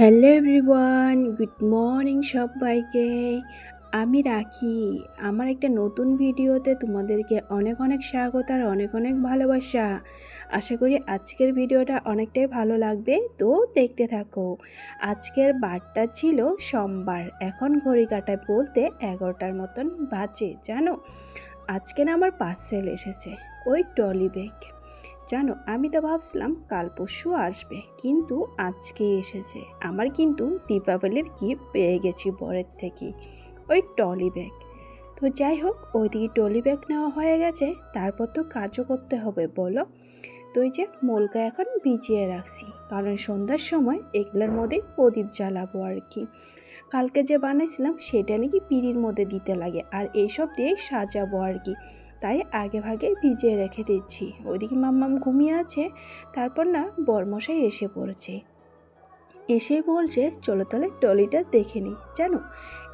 Hello everyone, good morning সবাইকে। আমি রাখি। আমার একটা নতুন ভিডিওতে তোমাদেরকে অনেক অনেক স্বাগত আর অনেক অনেক ভালোবাসা। আশা করি আজকের ভিডিওটা অনেকটাই ভালো লাগবে, তো দেখতে থাকো। আজকের বারটা ছিল সোমবার, এখন ঘড়ি কাটায় বলতে এগারোটার মতন বাজে, জানো? আজকে না আমার পার্সেল এসেছে, ওই ট্রলি ব্যাগ। জানো, আমি তো ভাবছিলাম কাল পরশু আসবে, কিন্তু আজকে এসেছে। আমার কিন্তু দীপাবলির গিফট পেয়ে গেছি বরের থেকে, ওই টলি ব্যাগ। তো যাই হোক, ওইদিকে টলি ব্যাগ নেওয়া হয়ে গেছে, তারপর তো কাজও করতে হবে, বলো? তো যে মোলকা এখন ভিজিয়ে রাখছি, কারণ সন্ধ্যার সময় এগুলোর মধ্যে প্রদীপ জ্বালাবো আর কি। কালকে যে বানাইছিলাম সেটা নাকি পিড়ির মধ্যে দিতে লাগে, আর এইসব দিয়ে সাজাবো আর কি। তাই আগে ভাগে ভিজিয়ে রেখে দিচ্ছি। ওইদিকে মাম্মাম ঘুমিয়ে আছে, তারপর না বরমশাই এসে পড়েছে। এসে বলছে, চলো তাহলে টলিটা দেখে নিই, জানো?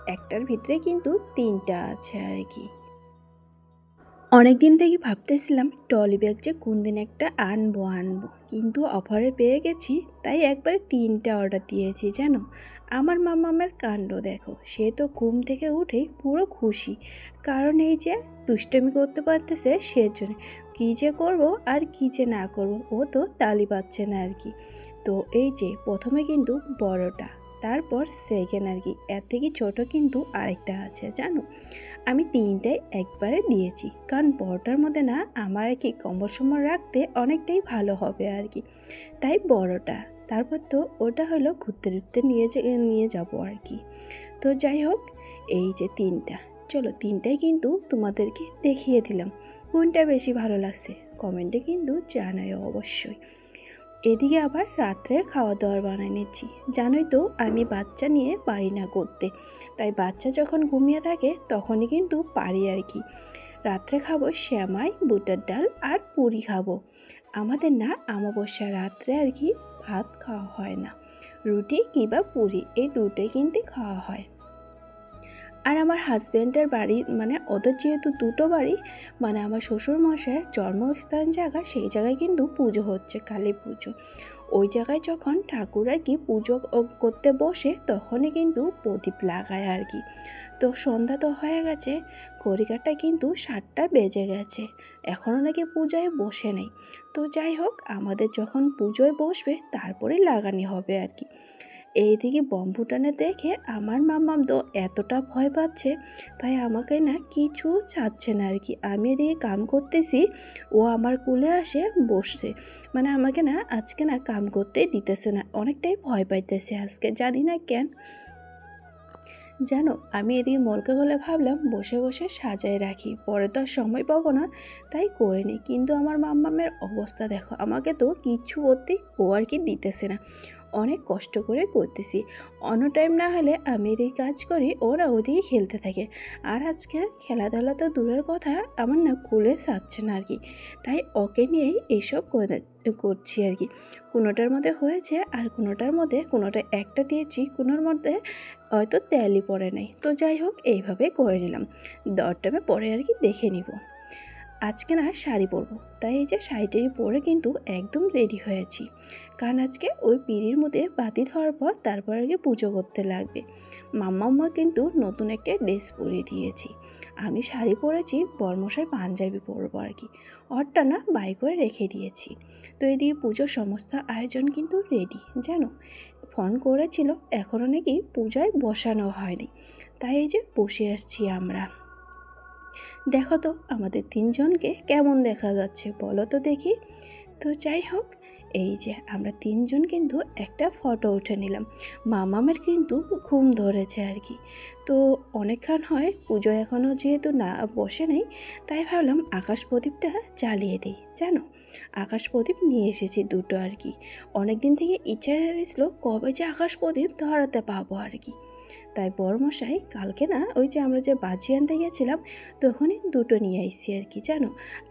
একটার ভিতরে কিন্তু তিনটা আছে আর কি। অনেক দিন থেকে ভাবতেছিলাম টলি ব্যাগ যে কোন দিন একটা আনব আনব। কিন্তু অফারে পেয়ে গেছি, তাই একবারে তিনটা অর্ডার দিয়েছি, জানো? আমার মামামের কাণ্ড দেখো, সে তো ঘুম থেকে উঠেই পুরো খুশি। কারণ এই যে দুষ্টমি করতে পারতেছে সেজন্য কী যে করব আর কী যে না করব, ও তো তালি পাচ্ছে না আর কি। তো এই যে প্রথমে কিন্তু বড়টা, তারপর সেকেন্ড আর কি। এর থেকে ছোটো কিন্তু আরেকটা আছে, জানো? আমি তিনটাই একবারে দিয়েছি। কারণ বড়টার মধ্যে না আমার কি কম্বল সম্বল রাখতে অনেকটাই ভালো হবে আর কি। তাই বড়টা। তারপর তো ওটা হলো ঘুরতে ঘুরতে নিয়ে নিয়ে যাব আর কি। তো যাই হোক, এই যে তিনটা। চলো তিনটাই কিন্তু তোমাদেরকে দেখিয়ে দিলাম। কোনটা বেশি ভালো লাগছে? কমেন্টে কিন্তু জানাই অবশ্যই। এদিকে আবার রাত্রে খাওয়া দাওয়ার বানাই নিচ্ছি। জানোই তো, আমি বাচ্চা নিয়ে পারি না করতে। তাই বাচ্চা যখন ঘুমিয়ে থাকে, তখনই কিন্তু পারি আর কি। রাত্রে খাব শ্যামাই, বুটার ডাল আর পুরি খাব। আমাদের না আমাবস্যা রাত্রে আর কি ভাত খাওয়া হয় না। রুটি কিংবা পুরি, এই দুটোই কিন্তু খাওয়া হয়। আর আমার হাজব্যান্ডের বাড়ি মানে ওদের যেহেতু দুটো বাড়ি মানে আমার শ্বশুর মশাইয়ের জন্মস্থান জায়গা, সেই জায়গায় কিন্তু পুজো হচ্ছে, কালী পুজো। ওই জায়গায় যখন ঠাকুর কি পুজো করতে বসে, তখনই কিন্তু প্রদীপ লাগায় আর কি। তো সন্ধ্যা তো হয়ে গেছে ঘড়িকারটা কিন্তু সাতটা বেজে গেছে, এখনও নাকি পূজায় বসে নেই। তো যাই হোক, আমাদের যখন পুজোয় বসবে, তারপরে লাগানি হবে আর কি। এইদিকে বম ফুটানে দেখে আমার মাম্মাম তো এতটা ভয় পাচ্ছে, তাই আমাকে না কিছু চাচ্ছে না আর কি। আমি এদিকে কাম করতেছি, ও আমার কুলে আসে, বসছে। মানে আমাকে না আজকে না কাম করতে দিতেছে না, অনেকটাই ভয় পাইতেছে আজকে, জানি না কেন। জানো, আমি এদিকে মলকা গলে ভাবলাম, বসে বসে সাজায় রাখি, পরে তো আর সময় পাবো না, তাই করে নিই কিন্তু আমার মাম্মামের অবস্থা দেখো, আমাকে তো কিচ্ছু করতেই ও আর কি দিতেছে না। অনেক কষ্ট করে করতেছি। অন্য টাইম না হলে আমি এদিকে কাজ করি, ওরা ওদিকে খেলতে থাকে। আর আজকে খেলাধুলা তো দূরের কথা, আমার না কুলে যাচ্ছে না আর কি তাই ওকে নিয়েই এইসব করছি আর কি কোনোটার মধ্যে হয়েছে আর কোনোটার মধ্যে, কোনোটা একটা দিয়েছি, কোনোর মধ্যে হয়তো তেলই পড়ে নাই। তো যাই হোক, এইভাবে করে নিলাম। দরটামে পরে আর কি দেখে নিব। আজকে না শাড়ি পরবো। তাই এই যে শাড়িটারি পরে কিন্তু একদম রেডি হয়েছি কারণ আজকে ওই পিড়ির মধ্যে বাতি ধরার পর তারপর আগে পুজো করতে লাগবে। মাম্মা কিন্তু নতুন একটা ড্রেস পরিয়ে দিয়েছি। আমি শাড়ি পরেছি, বর্মশাই পাঞ্জাবি পরবো আর কি। অরটা না বাই করে রেখে দিয়েছি। তো এদিকে পুজোর সমস্ত আয়োজন কিন্তু রেডি জানো? ফোন করেছিল এখনও নাকি পূজায় বসানো হয়নি। তাই এই যে বসে আসছি আমরা। দেখো তো, আমাদের তিনজনকে কেমন দেখা যাচ্ছে বলো তো দেখি। তো যাই হোক, এই যে আমরা তিনজন কিন্তু একটা ফটো উঠে নিলাম। মামামের কিন্তু ঘুম ধরেছে আর কি। তো অনেকক্ষণ হয়, পুজো এখনও যেহেতু না বসে নেই, তাই ভাবলাম আকাশ প্রদীপটা জ্বালিয়ে দিই, জানো? আকাশ প্রদীপ নিয়ে এসেছি দুটো আর কি। অনেক দিন থেকে ইচ্ছা হয়েছিল কবে যে আকাশ প্রদীপ ধরাতে পাবো আর কি। তাই বড়মশাই কালকে না ওই যে আমরা যে বাজি আনতে গেছিলাম তখনই দুটো নিয়ে আইসি আর কি, জানো?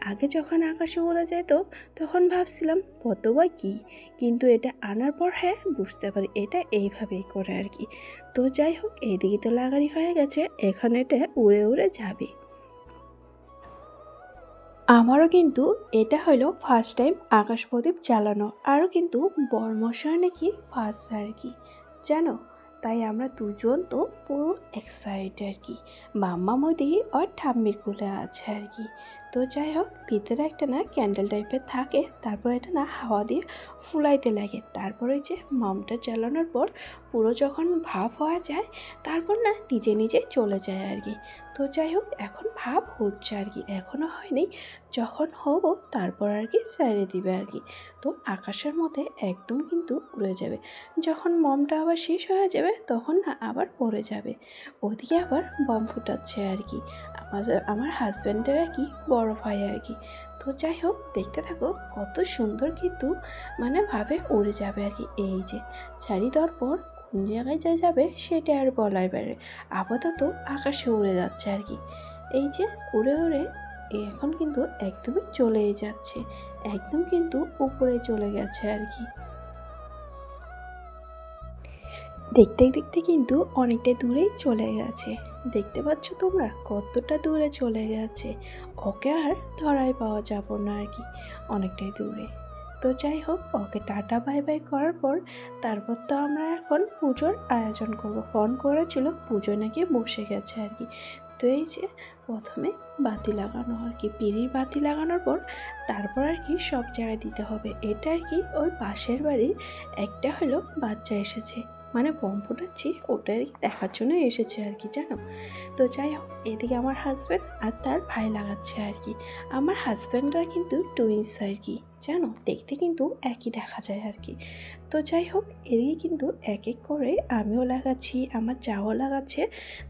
আগে যখন আকাশে ওরা যেত তখন ভাবছিলাম, কত বা কী? কিন্তু এটা আনার পর হ্যাঁ বুঝতে পারি এটা এইভাবেই করে আর কি। তো যাই হোক, এইদিকে তো লাগানি হয়ে গেছে, এখানে এটা উড়ে উড়ে যাবে। আমারও কিন্তু এটা হলো ফার্স্ট টাইম আকাশ প্রদীপ জ্বালানো, আরও কিন্তু বর্মশায় নাকি ফার্স্ট আর কি, জানো? তাই আমরা দুজন তো পুরো এক্সাইটেড আর কি। মাম্মা মোদি আর ঠাম্মির কোলে আছে আর কি। তো যাই হোক, ভিতরে একটা না ক্যান্ডেল টাইপের থাকে, তারপর এটা না হাওয়া দিয়ে ফুলাইতে লাগে। তারপর ওই যে মামটা চালানোর পর পুরো যখন ভাব হওয়া যায়, তারপর না নিজে নিজে চলে যায় আর কি। তো যাই হোক, এখন ভাব হচ্ছে আর কি এখনও হয়নি। যখন হব, তারপর আর কি ছেড়ে দিবে আর কি। তো আকাশের মধ্যে একদম কিন্তু উড়ে যাবে। যখন মমটা আবার শেষ হয়ে যাবে, তখন না আবার পড়ে যাবে। ওদিকে আবার বম ফুটাচ্ছে আর কি। আমার আমার হাজব্যান্ডের কি বড় ভাই আর কি। তো যাই হোক, দেখতে থাকো কত সুন্দর কিন্তু মানে ভাবে উড়ে যাবে আর কি। এই যে ছাড়ি দেওয়ার পর কোন জায়গায় যা যাবে সেটা আর বলাই বেড়ে আপাতত আকাশে উড়ে যাচ্ছে আর কি। এই যে উড়ে উড়ে এখন কিন্তু একদমই চলেই যাচ্ছে। একদম কিন্তু উপরে চলে গেছে আর কি। দেখতে দেখতে কিন্তু অনেকটা দূরেই চলে গেছে। দেখতে পাচ্ছ তোমরা? কতটা দূরে চলে গেছে। ওকে আর ধরাই পাওয়া যাব না আর কি। অনেকটাই দূরে। তো যাই হোক, ওকে টাটা, বাই বাই করার পর তারপর তো আমরা এখন পুজোর আয়োজন করব। ফোন করেছিল পুজো নাকি বসে গেছে আর কি। তো এই যে প্রথমে বাতি লাগানো আর কি। পিড়ির বাতি লাগানোর পর তারপর আর কি সব জায়গায় দিতে হবে। এটা আর কি ওই পাশের বাড়ির একটা হলো বাচ্চা এসেছে। মানে বম ফুটাচ্ছি ওটা আর কি দেখার জন্য এসেছে আর কি, জানো? তো যাই হোক, এদিকে আমার হাজব্যান্ড আর তার ভাই লাগাচ্ছে আর কি। আমার হাজব্যান্ডরা কিন্তু টুইন্স আর কি, জানো? দেখতে কিন্তু একই দেখা যায় আর কি। তো যাই হোক, এদিকে কিন্তু এক এক করে আমিও লাগাচ্ছি, আমার যাও লাগাচ্ছে,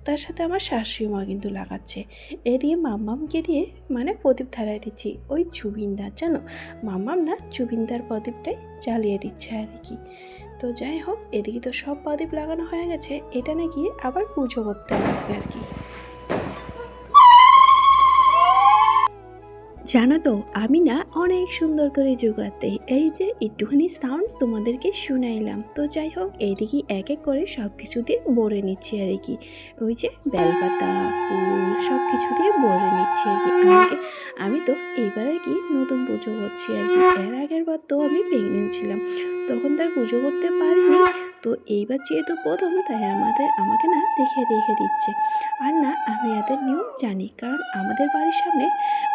তার সাথে আমার শাশুড়ি মা কিন্তু লাগাচ্ছে। এদিকে মাম্মামকে দিয়ে মানে প্রদীপ ধারায় দিচ্ছি, ওই চুবিনদার জানো? মাম্মাম না চুবিনদার প্রদীপটাই জ্বালিয়ে দিচ্ছে আর কি। তো যাই হোক, এদিকে তো সব প্রদীপ লাগানো হয়ে গেছে। এটা নাকি আবার পুজো করতে লাগবে আর কি। জানো তো, আমি না অনেক সুন্দর করে যোগাতে এই যে একটুখানি সাউন্ড তোমাদেরকে শুনাইলাম। তো যাই হোক, এইদিকে এক এক করে সব কিছু দিয়ে ভরে নিচ্ছি আর কি। ওই যে বেলপাতা, ফুল সব কিছু দিয়ে ভরে নিচ্ছি আর কি আমাকে আমি তো এইবার আর কি নতুন পুজো করছি আর কি। এর আগের বার তো আমি প্রেগনেন্ট ছিলাম। তখন তার পুজো করতে পারিনি। তো এইবার যেহেতু প্রথম তাই আমাদের আমাকে না দেখে দেখে দিচ্ছে। আর না আমি এদের নিয়ম জানি। কারণ আমাদের বাড়ির সামনে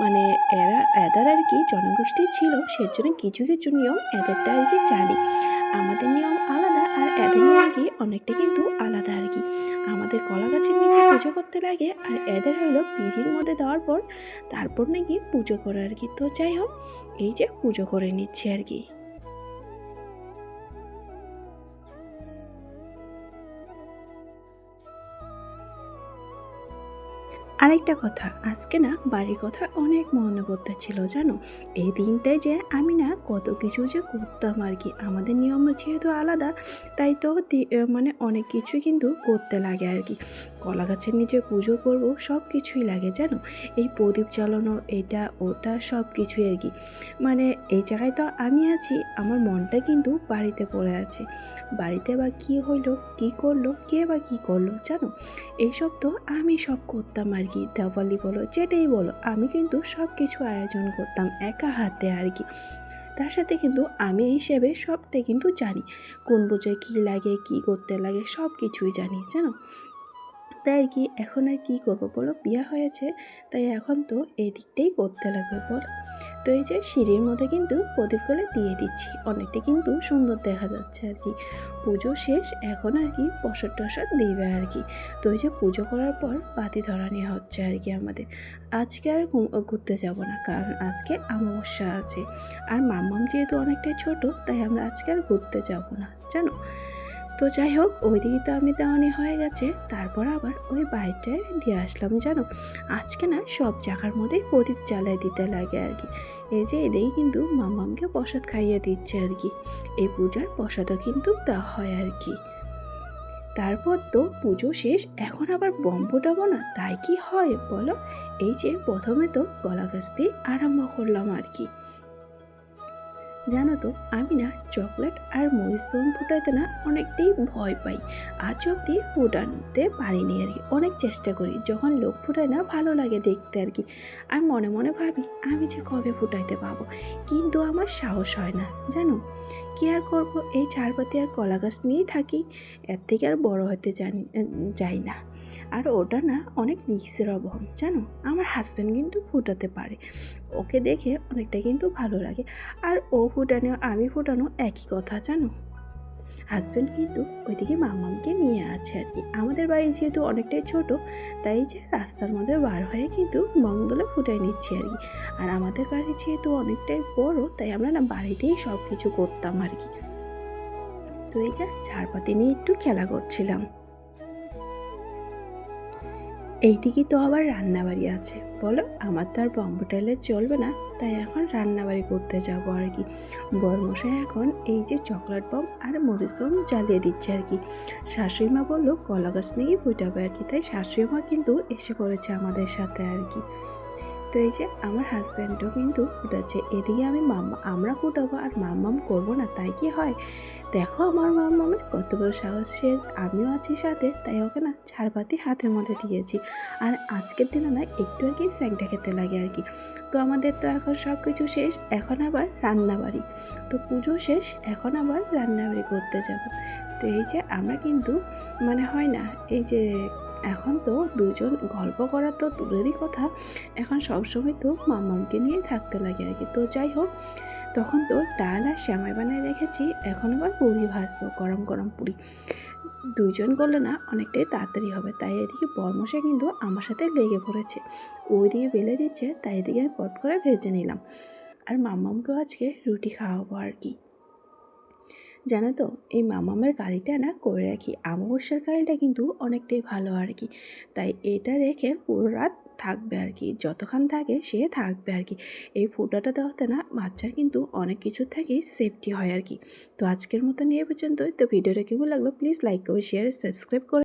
মানে এরা এদের আর কি জনগোষ্ঠী ছিল সেজন্য কিছু কিছু নিয়ম এদেরটা আর কি জানি। আমাদের নিয়ম আর এদের নিয়ম কি অনেকটা কিন্তু আলাদা আর কি। আমাদের কলা গাছের নিচে পুজো করতে লাগে আর এদের হলো পিঁড়ির মধ্যে দেওয়ার পর তারপর নাকি পুজো করে আর কি। তো যাই হোক, এই যে পুজো করে নিচ্ছে আর কি। আরেকটা কথা, আজকে না বাড়ির কথা অনেক মনে পড়তেছিল জানো? এই দিনটায় যে আমি না কত কিছু যে করতাম আর কি, আমাদের নিয়ম যেহেতু আলাদা, তাই তো মানে অনেক কিছুই কিন্তু করতে লাগে আর কি। কলা গাছের নিচে পুজো করব, সব কিছুই লাগে, জানো? এই প্রদীপ জ্বালানো, এটা, ওটা, সব কিছুই আর কি। মানে এই জায়গায় তো আমি আছি, আমার মনটা কিন্তু বাড়িতে পড়ে আছে। বাড়িতে বা কী হইল, কী করল, কে বা কী করল, জানো? এইসব তো আমি সব করতাম আর কি দেওয়ালি বলো, যেটাই বলো, আমি কিন্তু সব কিছু আয়োজন করতাম একা হাতে আর কি। তার সাথে কিন্তু আমি হিসেবে সবটাই কিন্তু জানি। কোন বোঝায় কী লাগে, কি করতে লাগে সব কিছুই জানি, জানো? তাই আর কি, এখন আর কী করব বলো? বিয়া হয়েছে, তাই এখন তো এই দিকটাই করতে লাগবে বলো। তো এই যে সিঁড়ির মধ্যে কিন্তু প্রদীপগুলো দিয়ে দিচ্ছি। অনেকটা কিন্তু সুন্দর দেখা যাচ্ছে আর কি। পুজো শেষ, এখন আর কি প্রসাদ টসাদ দিবে আর কি। তো এই যে পুজো করার পর বাতি ধরা নেওয়া হচ্ছে আর কি আমাদের। আজকে আর ঘুরতে যাব না, কারণ আজকে অমাবস্যা আছে। আর মাম্মাম যেহেতু অনেকটাই ছোট, তাই আমরা আজকে আর ঘুরতে যাব না, জানো? তো যাই হোক, ওইদিকে তো আমি দেওয়ানি হয়ে গেছে। তারপর আবার ওই বাড়িটায় দিয়ে আসলাম, জানো? আজকে না সব জায়গার মধ্যেই প্রদীপ জ্বালায় দিতে লাগে আর কি। এই যে এদিকে কিন্তু মামামকে প্রসাদ খাইয়ে দিচ্ছে আর কি। এই পূজার প্রসাদও কিন্তু দেওয়া হয় আর কি। তারপর তো পুজো শেষ, এখন আবার বম ফোটাবো না? তাই কি হয় বলো? এই যে প্রথমে তো গলা গাছ দিয়ে আরম্ভ করলাম আর কি। জানো তো, আমি না চকলেট আর মরিচ বম ফুটাইতে না অনেকটাই ভয় পাই। আজ অব্দি ফুটাতে পারিনি আর কি, অনেক চেষ্টা করি, যখন লোক ফুটায় না ভালো লাগে দেখতে আর কি। আমি মনে মনে ভাবি, আমি যে কবে ফুটাইতে পাবো? কিন্তু আমার সাহস হয় না, জানো? কি আর করব? এই ঝাড়পাতি আর কলা গাছ নিয়েই থাকি। এর থেকে আর বড় হতে জানি যাই না। আর ওটা না অনেক রিক্সের অভাব জানো? আমার হাজব্যান্ড কিন্তু ফুটাতে পারে। ওকে দেখে অনেকটা কিন্তু ভালো লাগে। আর ও ফুটানো, আমি ফুটানো একই কথা, জানো? হাজব্যান্ড কিন্তু ওইদিকে মামামকে নিয়ে আছে আর কি। আমাদের বাড়ি যেহেতু অনেকটাই ছোট, তাই যে রাস্তার মধ্যে বার হয়ে কিন্তু মঙ্গলে ফুটাই নিচ্ছি আর কি। আর আমাদের বাড়ি যেহেতু অনেকটাই বড়, তাই আমরা না বাড়িতেই সব কিছু করতাম আর কি। তো এই যা ঝাড়পাতি নিয়ে একটু খেলা করছিলাম। এইদিকে তো আবার রান্নাবাড়ি আছে। বলো, আমার তো আর বম্ব চলবে না, তাই এখন রান্নাবাড়ি করতে যাব আর কি। বরমশাই এখন এই যে চকলেট বম আর মরিচ বম জ্বালিয়ে দিচ্ছে আর কি। শাশুড়ি মা বলল, কলা গাছ নিয়ে ফুটাবে আর কি, তাই শাশুড়ি মা কিন্তু এসে পড়েছে আমাদের সাথে আর কি। তো এই যে আমার হাজব্যান্ডও কিন্তু ফুটাচ্ছে। এদিকে আমি মাম্মা, আমরা ফুটাবো আর মাম্মাম করব না, তাই কি হয়? দেখো আমার মাম্মামের কত বড় সাহসের আমিও আছি সাথে, তাই ওকে না ঝাড়বাতি হাতের মধ্যে দিয়েছি। আর আজকের দিনে না একটু আর কি স্যাংটা খেতে লাগে আর কি। তো আমাদের তো এখন সব কিছু শেষ, এখন আবার রান্নাবাড়ি। তো পুজো শেষ, এখন আবার রান্নাবাড়ি করতে যাব। তো এই যে আমরা কিন্তু মানে হয় না, এই যে এখন তো দুজন গল্প করা তো দূরেরই কথা। এখন সবসময় তো মামামকে নিয়ে থাকতে লাগে আর কি। তো যাই হোক, তখন তো ডাল আর শ্যামাই বানায় রেখেছি, এখন আবার পুরি ভাজবো, গরম গরম পুরি। দুইজন করলে না অনেকটাই তাড়াতাড়ি হবে, তাই এদিকে বর্মশাই কিন্তু আমার সাথে লেগে পড়েছে। ওইদিকে বেলে দিচ্ছে, তাই এদিকে আমি পট করে ভেজে নিলাম। আর মামামকেও আজকে রুটি খাওয়াবো আর কি। জানো তো, এই মামামের গাড়িটা না করে রাখি। আমাবস্যার গাড়িটা কিন্তু অনেকটাই ভালো আর কি। তাই এটা রেখে পুরো রাত থাকবে আর কি। যতক্ষণ থাকে সে থাকবে আর কি। এই ফুটাটা দেওয়াতে না বাচ্চা কিন্তু অনেক কিছু থেকে সেফটি হয় আর কি। তো আজকের মতো নিয়ে পর্যন্ত তো ভিডিওটা কেমন লাগল প্লিজ লাইক করে শেয়ার সাবস্ক্রাইব করে